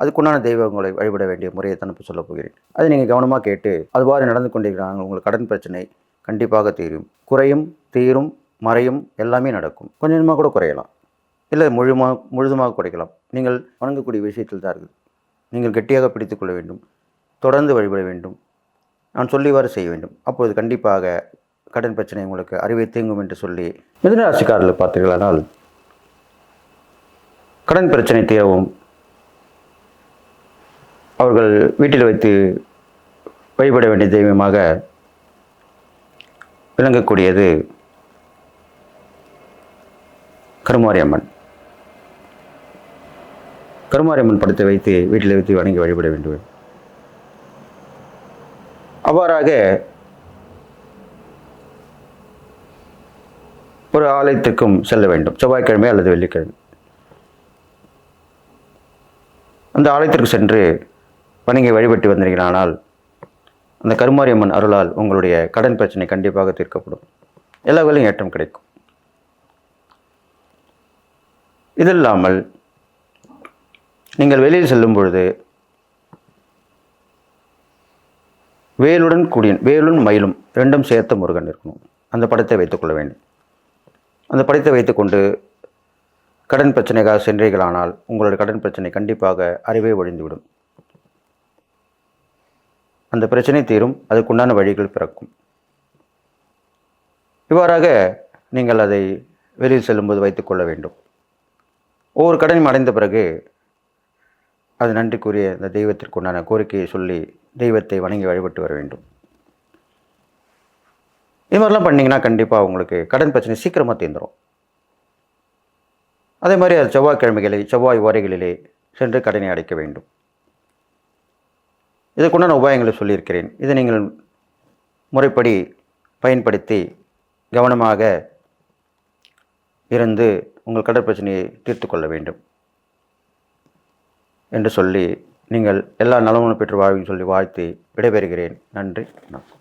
அதுக்குண்டான தெய்வங்களை வழிபட வேண்டிய முறையை தனப்பு இப்போ சொல்லப் போகிறேன். அதை நீங்கள் கவனமாக கேட்டு அதுவாறு நடந்து கொண்டிருக்கிறாங்க உங்களுக்கு கடன் பிரச்சனை கண்டிப்பாக தீரும். குறையும் தீரும் மறையும் எல்லாமே நடக்கும். கொஞ்சம் கொஞ்சமாக கூட குறையலாம். இல்லை முழுமாக முழுதுமாக குறைக்கலாம். நீங்கள் வணங்கக்கூடிய விஷயத்தில் தான் இருக்குது. நீங்கள் கெட்டியாக பிடித்து கொள்ள வேண்டும். தொடர்ந்து வழிபட வேண்டும். நான் சொல்லிவாறு செய்ய வேண்டும். அப்போது கண்டிப்பாக கடன் பிரச்சனை உங்களுக்கு அறிவை தீங்கும் என்று சொல்லி மிதனராசிக்காரர்கள் பார்த்தீர்களானால் கடன் பிரச்சனை தீரவும் வீட்டில் வைத்து வழிபட வேண்டிய தெய்வமாக விளங்கக்கூடியது கருமாரி அம்மன் கருமாரி அம்மன் படத்தை வைத்து வீட்டில் வைத்து வணங்கி வழிபட வேண்டும். அவ்வாறாக ஒரு ஆலயத்திற்கும் செல்ல வேண்டும். செவ்வாய்க்கிழமை அல்லது வெள்ளிக்கிழமை. அந்த ஆலயத்திற்கு சென்று வணங்கி வழிபட்டு வந்தீர்களானால் அந்த கருமாரியம்மன் அருளால் உங்களுடைய கடன் பிரச்சனை கண்டிப்பாக தீர்க்கப்படும். எல்லா வேலையும் ஏற்றம் கிடைக்கும். இது இல்லாமல் நீங்கள் வெளியில் செல்லும் பொழுது வேலுடன் கூடிய வேலும் மயிலும் ரெண்டும் சேர்த்த முருகன் இருக்கணும். அந்த படத்தை வைத்துக்கொள்ள வேண்டும். அந்த படத்தை வைத்துக்கொண்டு கடன் பிரச்சனைக்காக சென்றீர்களானால் உங்களுடைய கடன் பிரச்சனை கண்டிப்பாக அறிவே ஒழிந்துவிடும். அந்த பிரச்சனை தீரும் அதுக்குண்டான வழிகள் பிறக்கும். இவ்வாறாக நீங்கள் அதை வெளியில் செல்லும்போது வைத்துக்கொள்ள வேண்டும். ஒவ்வொரு கடனையும் அடைந்த பிறகு அது நன்றிக்குரிய அந்த தெய்வத்திற்குண்டான கோரிக்கையை சொல்லி தெய்வத்தை வணங்கி வழிபட்டு வர வேண்டும். இது மாதிரிலாம் பண்ணிங்கன்னா கண்டிப்பாக உங்களுக்கு கடன் பிரச்சனை சீக்கிரமாக தீர்ந்துடும் அதே மாதிரி அது செவ்வாய்க்கிழமைகளை செவ்வாய் ஓரைகளிலே சென்று கடனை அடைக்க வேண்டும். இதற்குண்டான உபாயங்களை சொல்லியிருக்கிறேன். இதை நீங்கள் முறைப்படி பயன்படுத்தி கவனமாக இருந்து உங்கள் கடற் பிரச்சனையை தீர்த்து கொள்ள வேண்டும். என்று சொல்லி நீங்கள் எல்லா நலமும் பெற்று வாழ்வின்னு சொல்லி வாழ்த்தி விடைபெறுகிறேன். நன்றி. வணக்கம்.